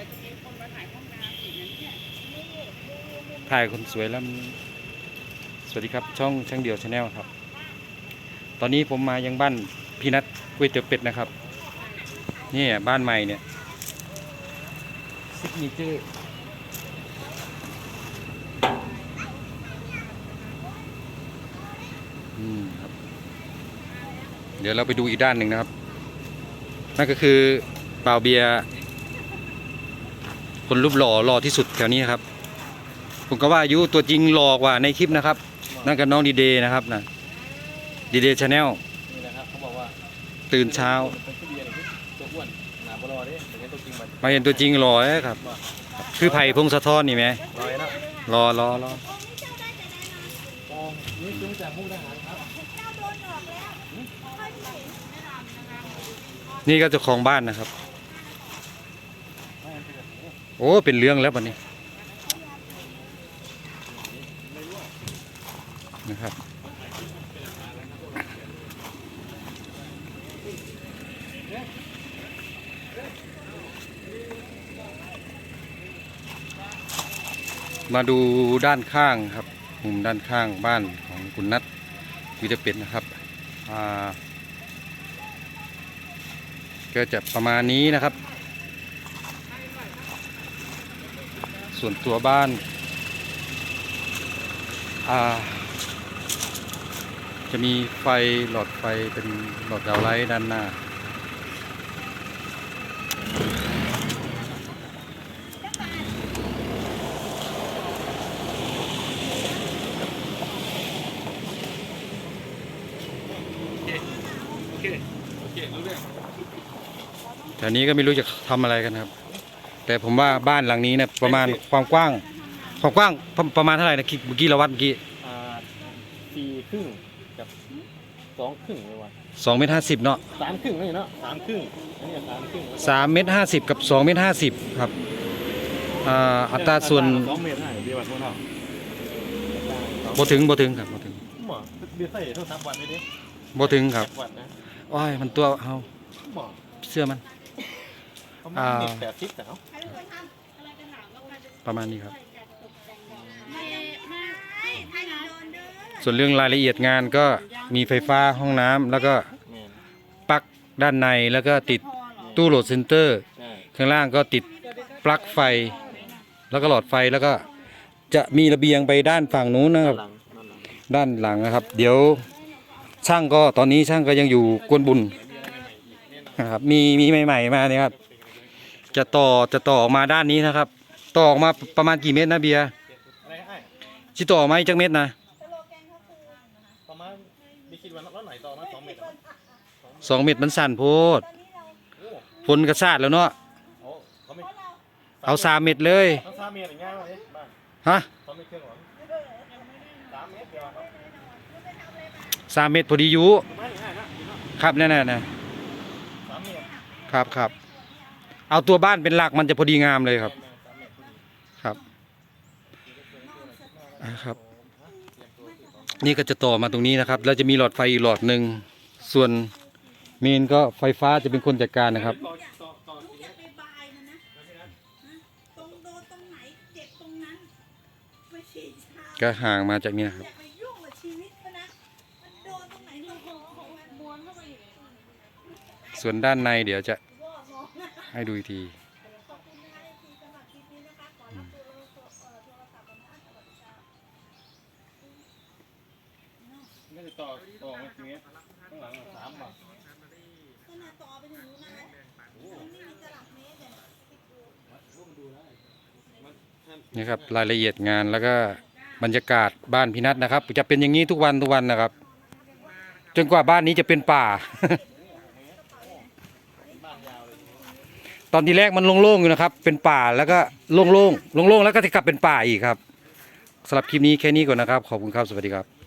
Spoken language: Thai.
ยวจะมีคนมาถ่ายห้องน้ำอีกนะเนี่ยถ่ายคนสวยแล้วมันสวัสดีครับ ช่องช่างเดียวชาแนลครับ ตอนนี้ผมมายังบ้านพี่นัทก๋วยเตี๋ยวเป็ดนะครับนี่บ้านใหม่เนี่ยซิกเนเจอร์อืมครับเดี๋ยวเราไปดูอีกด้านหนึ่งนะครับ นั่นก็คือเปล่าเบียร์ คนรูปหล่อหล่อที่สุดแถวนี้ครับผมก็ว่าอายุตัวจริงหล่อกว่าในคลิปนะครับ นั่นก็น้องดีเดย์นะครับนะดีเดย์ชาแนลนี่นะครับเขาบอกว่าตื่นเช้าเป็นทุเรียนที่ตัวอ้วนหนาบลอเด้แต่เป็นตัวจริงมันมาเห็นตัวจริงหล่อเลยครับ คือไผ่พงศธรนี่ไหมลอยนะรอรอรออ๋อนี่คือจากมุกดาหารครับนี่ก็เจ้าของบ้านนะครับ โอ้ เป็นเรื่องแล้ววันนี้นะครับมาดูด้านข้างครับมุมด้านข้างบ้านของคุณนัทวิทยาเป็ดนะครับอาก็จะประมาณนี้นะครับ ส่วนตัวบ้านอ่าจะมีไฟหลอดไฟเป็นหลอดดาวไลท์ด้านหน้าโอเคโอเครู้เรื่องแถวนี้ก็ไม่รู้จะทำอะไรกันครับ แต่ผมว่าบ้านหลังนี้เนี่ยประมาณความกว้างความกว้างประประมาณเท่าไหร่นะคิดเมื่อกี้เราวัดเมื่อกี้อ่าสี่ครึ่งกับสองครึ่งเลยว่ะสองเมตรห้าสิบเนาะสามครึ่งเลยเนาะสามครึ่งอันนี้สามครึ่งสามเมตรห้าสิบกับสองเมตรห้าสิบครับอ่าอัตราส่วนสองเมตรห้าเบียร์วันพวกเราบ่ถึงบ่ถึงครับบ่ถึงหมอเบียร์ใส่เท่าสามวันเลยดิบ่ถึงครับวันนะโอ้ยมันตัวเอาหมอเสื้อมัน ประมาณเม็ดแปดสิบแต่เนาะประมาณนี้ครับไม่ไม่ไม่นะส่วนเรื่องรายละเอียดงานก็มีไฟฟ้าห้องน้ำแล้วก็แม่นปลั๊กด้านในแล้วก็ติดพอเหรอตู้โหลดเซนเตอร์ ใช่ข้างล่างก็ติดปลั๊กไฟ แล้วก็หลอดไฟแล้วก็จะมีระเบียงไปด้านฝั่งนู้นนะครับ หลังนั่นหลังด้านหลังนะครับ เดี๋ยวช่างก็ตอนนี้ช่างก็ยังอยู่กวนบุญนะครับมีมีใหม่ ๆ มาเนี่ยครับ จะต่อจะต่อออกมาด้านนี้นะครับ ต่อออกมาประมาณกี่เมตรนะเบียร์อะไรไอ้ชิต่อออกมาอีกจักเมตรนะประมาณมีคิดว่าแล้วไหนต่อมาสองเมตรเหรอสองเมตรมันสั่นโพดโอ้ฝนกระซาดแล้วเนาะโหเขาไม่เอาสามเมตรเลยต้องสามเมตรอย่างเงี้ยเลยบ้านฮะเขาไม่เครื่องหรอสามเมตรเดียวครับสามเมตรพอดีอยู่ไม่ง่ายนะครับนั่นน่ะนะสามเมตร ครับครับ เอาตัวบ้านเป็นหลักมันจะพอดีงามเลยครับสามเมตรครับอ่าครับ นี่ก็จะต่อมาตรงนี้นะครับ แล้วจะมีหลอดไฟอีกหลอดหนึ่งส่วนเมนก็ไฟฟ้าจะเป็นคนจัดการนะครับต่อต่อต่ออย่าไปบายมันนะตรงโดนตรงไหนเจ็บตรงนั้นไปฉีดชาก็ห่างมาจากนี้นะครับ อย่าไปยุ่งกับชีวิตเขานะ มันโดนตรงไหนเราโของม้วนเข้าไปอยู่ส่วนด้านในเดี๋ยวจะวอมองนะ ให้ดูอีกทีนี่ครับรานสวัสดีค่ะไม่ได้ต่อต่อมาทีเมตรข้างหลังสามบาทก็น่าต่อไปถึงนู้นนะมันไม่มีตลับเมตรเลยนี่ครับรายละเอียดงานแล้วก็บรรยากาศบ้านพี่นัทนะครับ จะเป็นอย่างนี้ทุกวันทุกวันนะครับ จนกว่าบ้านนี้จะเป็นป่า ตอนที่แรกมันโล่งๆอยู่นะครับ เป็นป่าแล้วก็โล่งๆโล่งๆแล้วก็จะกลับเป็นป่าอีกครับสำหรับคลิปนี้แค่นี้ก่อนนะครับ ขอบคุณครับ สวัสดีครับ